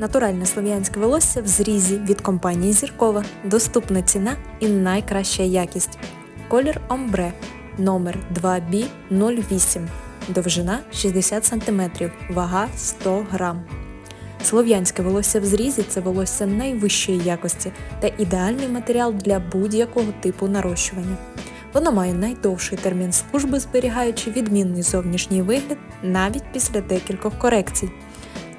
Натуральне слов'янське волосся в зрізі від компанії Зіркова. Доступна ціна і найкраща якість. Колір омбре номер 2B08. Довжина 60 см, вага 100 г. Слов'янське волосся в зрізі це волосся найвищої якості та ідеальний матеріал для будь-якого типу нарощування. Воно має найдовший термін служби, зберігаючи відмінний зовнішній вигляд навіть після декількох корекцій.